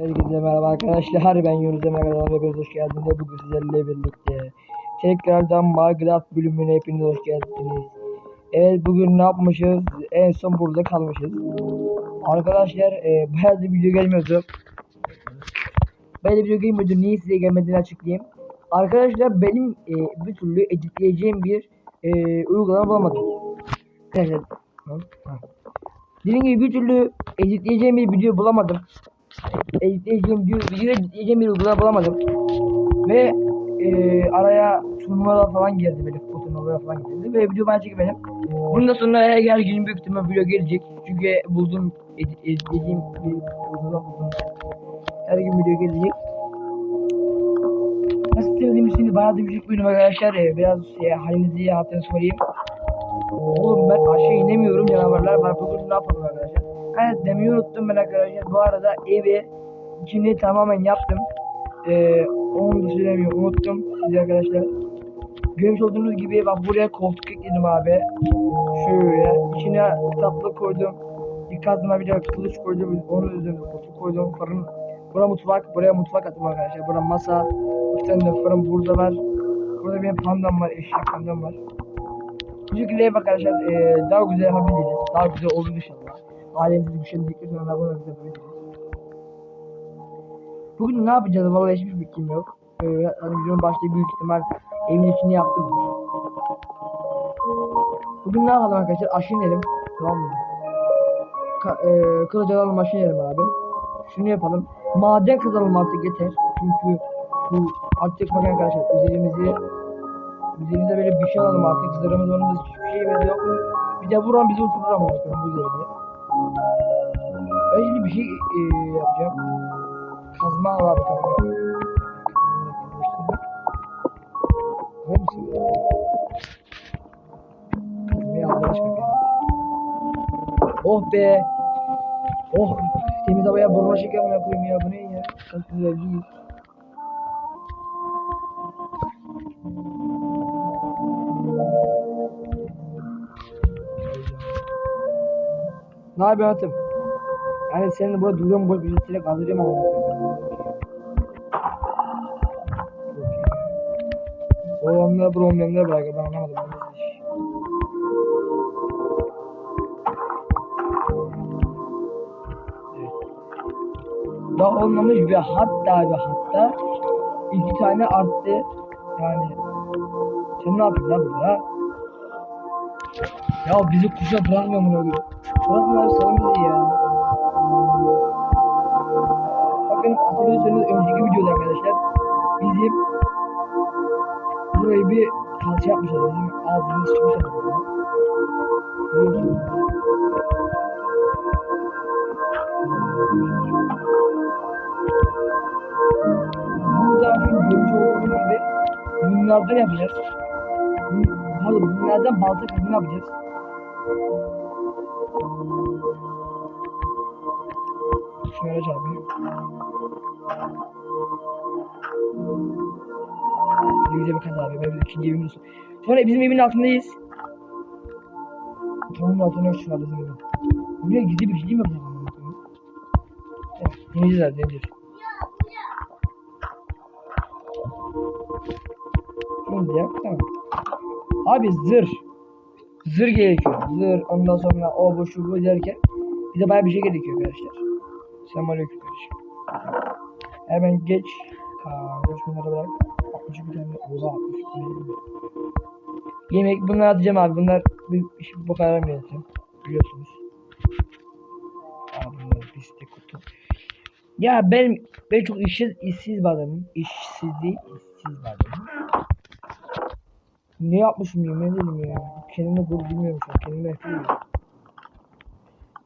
Herkese merhaba arkadaşlar. Ben Yunus Emre Kazanan hepiniz hoş geldiniz. Bugün sizlerle birlikte tekrardan Minecraft bölümüne hepiniz hoş geldiniz. Evet bugün ne yapmışız? En son burada kalmışız. Arkadaşlar e, bayağı bir video gelmiyordu. Böyle video gelmiyordu. Niye size gelmediğini açıklayayım. Arkadaşlar benim e, bir türlü editleyeceğim bir e, uygulama bulamadım. Ha. Dediğim gibi bir türlü editleyeceğim bir video bulamadım editleyeceğim bir video bir uygulama bulamadım. Ve e, araya turnuvalar falan girdi böyle futbol turnuvaları falan girdi ve video ben çekemedim. Bundan sonra her gün büyük ihtimal video gelecek. Çünkü buldum edit, editleyeceğim bir uygulama buldum. Her gün video gelecek. Nasıl söylediğim şimdi bayağı da büyük bir arkadaşlar. E, biraz e, halinizi hatırını sorayım. Oğlum ben aşağı inemiyorum canavarlar var. Bugün ne yapalım arkadaşlar? Evet demeyi unuttum ben arkadaşlar. Bu arada evi içini tamamen yaptım. Ee, onu da söylemiyorum unuttum size arkadaşlar. Görmüş olduğunuz gibi bak buraya koltuk ekledim abi. Şöyle içine kitaplık koydum. Bir kazma bir de kılıç koydum. Onun üzerine koltuk koydum. Fırın. Buraya mutfak. Buraya mutfak attım arkadaşlar. Buraya masa. Bir tane de fırın burada var. Burada benim pandam var. Eşek pandam var. Bu şekilde arkadaşlar e, daha güzel yapabiliriz. Daha güzel olur inşallah. Ailemizi güçlendirdikten sonra bunu güzel yapabiliriz. Bugün ne yapacağız? Vallahi hiçbir fikrim yok. Ee, hani videonun başta büyük ihtimal evin içini yaptım. Bugün ne yapalım arkadaşlar? Aşağı inelim. Tamam mı? Ka e, kılıç alalım aşağı inelim abi. Şunu yapalım. Maden kazalım artık yeter. Çünkü bu artık bakın arkadaşlar üzerimizi üzerimize böyle bir şey alalım artık. Zırhımız onumuz hiçbir şeyimiz yok. Bir de vuran bizi uçurur ama bu üzerinde. Şimdi bir şey e, yapacağım. Kazma al abi kazma. Var mısın? Kazmayı al başka bir. Oh be. Oh. Temiz havaya burma şeker mi koyayım ya bu ne ya? Çok güzel değil. Ne yapıyorsun hayatım? Yani senin burada duruyorum bir silah kaldırıyorum ama. O onları bro onları bırak ben anlamadım. Daha olmamış ve hatta ve hatta iki tane arttı. Yani sen ne yapıyorsun lan burada? Ya bizi kuşa bırakmıyor mu öyle? Abi salın bizi ya. Bakın hatırlıyorsanız önceki videoda arkadaşlar bizim burayı bir kalça yapmışlar. Bizim ağzımız çıkmış. Görüyorsunuz. Burada bakın görmüş olduğunuz gibi bunlardan yapacağız. Pardon bunlardan balta kazma yapacağız. Şöyle çarpayım. Güzel bir kaza abi. Ben ikinci evimiz. Sonra bizim evin altındayız. Tamam altına yok şu an bizim evin. Buraya gizli bir şey mi yapacağım? Evet, deneyeceğiz abi deneyeceğiz. Şunu yap tamam. Abi zırh. Zırh gerekiyor. Zırh ondan sonra o bu şu bu derken bize bayağı bir şey gerekiyor arkadaşlar. Selamünaleyküm kardeşim. Hemen geç. Aa, geç bunları bırak. 60 bir tane. Oha 60 bir tane. Yemek bunları atacağım abi. Bunlar bir iş bu kadar mı? Biliyorsunuz. Aa bunlar pislik kutu. Ya ben ben çok işsiz işsiz bir adamım. İşsiz değil, işsiz bir adamım. Ne yapmışım yemin ederim ya. Kendime gurur bilmiyorum şu an. Kendime efendim.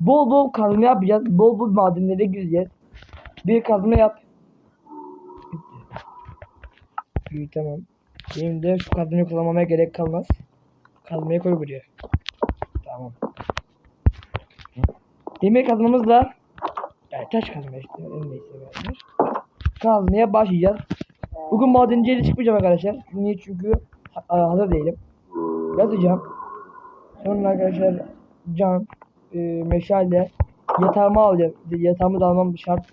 Bol bol kazma yapacağız. Bol bol madenlere gireceğiz. Bir kazma yap. İyi tamam. Benim de şu kazmayı kullanmama gerek kalmaz. Kazmayı koy buraya. Tamam. Demir kazmamızla yani taş kazma işte. En. Kazmaya başlayacağız. Bugün madenciye çıkmayacağım arkadaşlar. Niye? Çünkü hazır değilim. Yazacağım. Sonra arkadaşlar cam, e, meşale, yatağımı alacağım. Yatağımı da almam şart.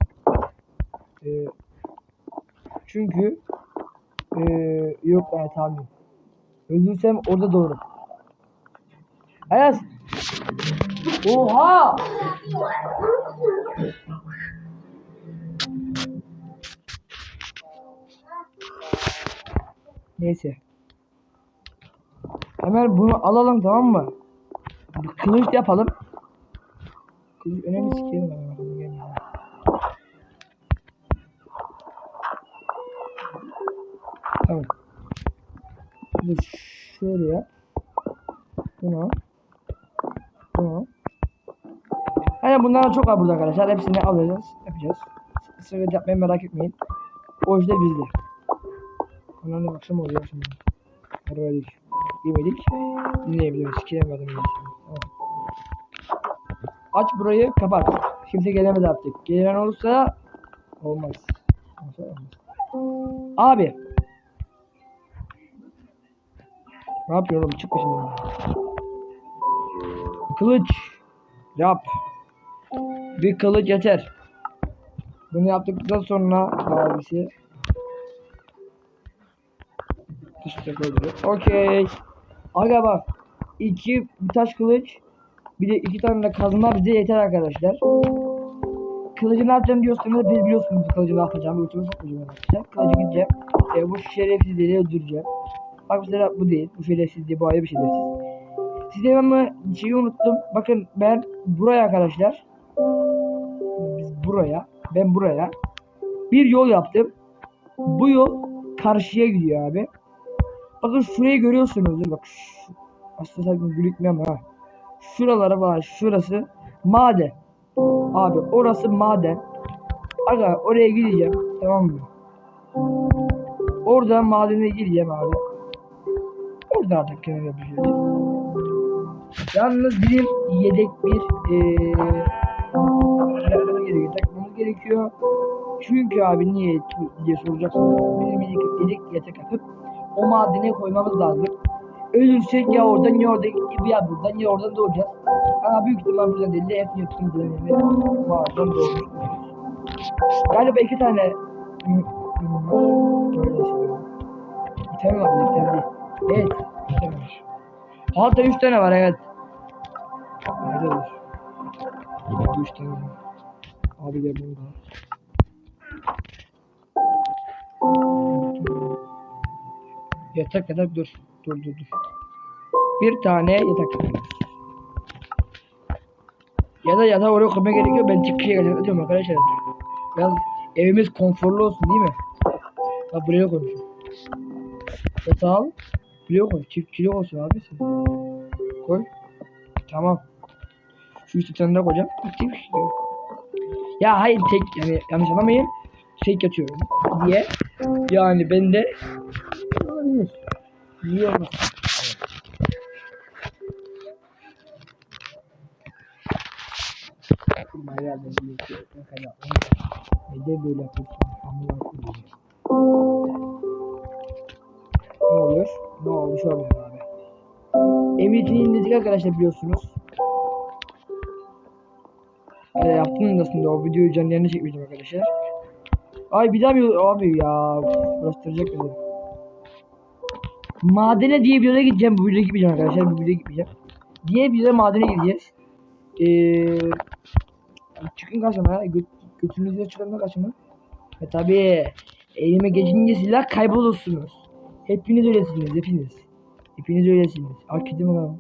Ee, çünkü ee, yok ben tamam. Öldürsem orada doğru. Ayaz. Oha! Neyse. Hemen bunu alalım tamam mı? Kılıç yapalım. Kılıç önemli sikerim ben. Tamam. Dur şöyle yap. Bunu. Bunu. Hani bunlardan çok var burada arkadaşlar. Hepsini alacağız. Yapacağız. Sıra yapmayı merak etmeyin. O işte bizde. Ananı akşam oluyor şimdi. Aradık. Yemedik. Dinleyebiliyoruz. Ben. Tamam. Aç burayı kapat. Kimse gelemez artık. Gelen olursa olmaz. Abi. Ne yapıyorum? Çık başımdan. Kılıç. Yap. Bir kılıç yeter. Bunu yaptıktan sonra abisi dışta koydu. Okey. Aga bak. İki taş kılıç. Bir de iki tane de kazma bize yeter arkadaşlar. Kılıcı ne yapacağım diyorsanız biz biliyorsunuz kılıcı ne yapacağımı. Ultimi sokmayacağım arkadaşlar. Kılıcı gideceğim. E, bu şerefsizleri öldüreceğim. Bak mesela bu değil. Bu şerefsizliği bu ayrı bir şerefsiz. Size ama şeyi unuttum. Bakın ben buraya arkadaşlar. Biz buraya. Ben buraya. Bir yol yaptım. Bu yol karşıya gidiyor abi. Bakın şurayı görüyorsunuz. Bak şu, aslında sakın gülükmem ha. Şuralara var. Şurası maden. Abi orası maden. Aga oraya gideceğim. Tamam mı? Oradan madene gireceğim abi. Orada artık kenara yapacağız. Yalnız bizim yedek bir eee takmamız gerekiyor. Çünkü abi niye diye soracaksınız. Bizim yedek, yedek yatak yapıp o madene koymamız lazım. Ölürsek ya oradan ya oradan ya buradan ya oradan doğacağız. Ama büyük ihtimal buradan değil de hep yaptığım düzenleri mağaradan doğmuş. Galiba iki tane. Böyle şey. Tane var tane değil. Evet. Var. Hatta üç tane var evet. Nerede var? Üç tane var. Abi gel burada. Yatak yatak dur. Dur dur dur. Bir tane yatak. Ya da oraya koymaya gerekiyor. Ben çıkışa geleceğim diyorum arkadaşlar. Biraz evimiz konforlu olsun değil mi? Bak buraya koymuşum. Yatağı al. Buraya koy. Çiftçilik olsun abi sen. Koy. Tamam. Şu üstü tane daha koyacağım. Ya hayır tek yani yanlış anlamayın. Tek yatıyorum diye. Yani ben de olabilir. Da bir şey. Mesela neden böyle yapıyorsun? Koyuyor. Ne olur? Ne olmuş olmuyor abi. Emniyetini indirdik arkadaşlar biliyorsunuz. Ee, yaptım aslında o videoyu canlı yayına çekmeyeceğim arkadaşlar. Ay bir daha bir abi ya uğraştıracak bizi. Madene diye bir yere gideceğim. Bu videoya gitmeyeceğim arkadaşlar. Bu videoya gitmeyeceğim. Diye bir yere madene gideceğiz. Ee, çıkın karşıma. Gö götünüzle çıkın da karşıma. E tabi elime geçince silah kaybolursunuz. Hepiniz öylesiniz hepiniz. Hepiniz öylesiniz. Al kedimi lan.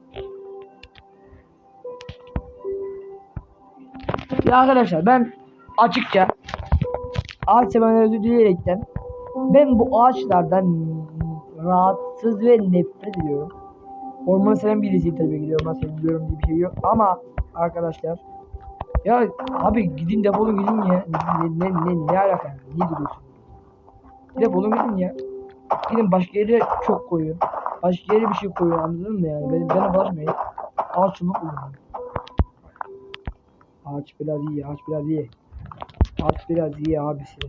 Ya arkadaşlar ben açıkça ağaç sevenler özür dileyerekten ben bu ağaçlardan rahatsız ve nefret ediyorum. Ormanı seven birisiyim tabii ki ormanı seviyorum diye bir şey yok. Ama arkadaşlar ya abi gidin defolun gidin ya. Ne ne ne, ne alaka niye duruyorsun? Defolun gidin ya. Gidin başka yere çok koyun. Başka yere bir şey koyun anladın mı yani? Benim bana bulaşmayın. Ağaç çubuk bulun. Ağaç biraz iyi, ağaç biraz iyi. Ağaç biraz iyi abisi.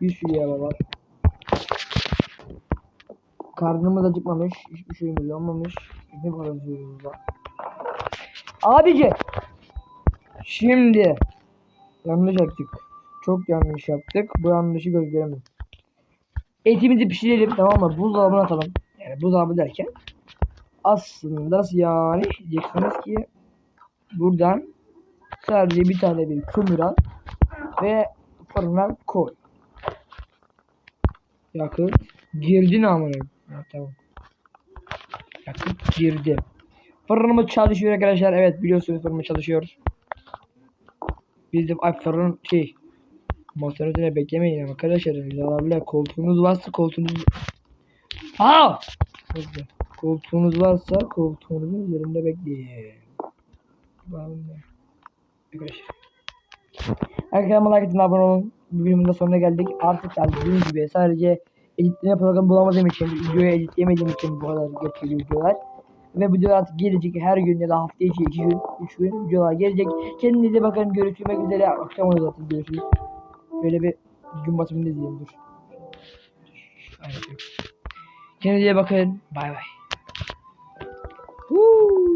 Bir şuraya baba. Karnımız acıkmamış, hiçbir şeyimiz olmamış. Ne üzülüyoruz lan. Abici. Şimdi yanlış yaptık. Çok yanlış yaptık. Bu yanlışı göz göremem. Etimizi pişirelim tamam mı? Buzdolabına atalım. Yani buzdolabı derken aslında yani diyeceksiniz ki buradan sadece bir tane bir kömür al ve fırına koy. Yakıt girdi namına. Ha, tamam. Yakıt girdi. Fırınımız çalışıyor arkadaşlar. Evet biliyorsunuz fırınımız çalışıyor. Biz de ay fırın şey masanın üzerine beklemeyin arkadaşlar. Zararlı koltuğunuz varsa koltuğunuz Ha! Neyse. Koltuğunuz varsa koltuğunuzun üzerinde bekleyin. Arkadaşlar. Arkadaşlar like abone olun. Bu bölümün de sonuna geldik. Artık dediğim gibi sadece editleme programı bulamadığım için, videoyu editleyemediğim için bu kadar geç videolar. Ve bu videolar artık gelecek her gün ya da hafta içi iki gün, üç gün videolar gelecek. Kendinize bakın görüşmek üzere. Akşam olur zaten görüşürüz. Böyle bir gün batımını izleyelim dur. Kendinize bakın. Bay bay. Woo!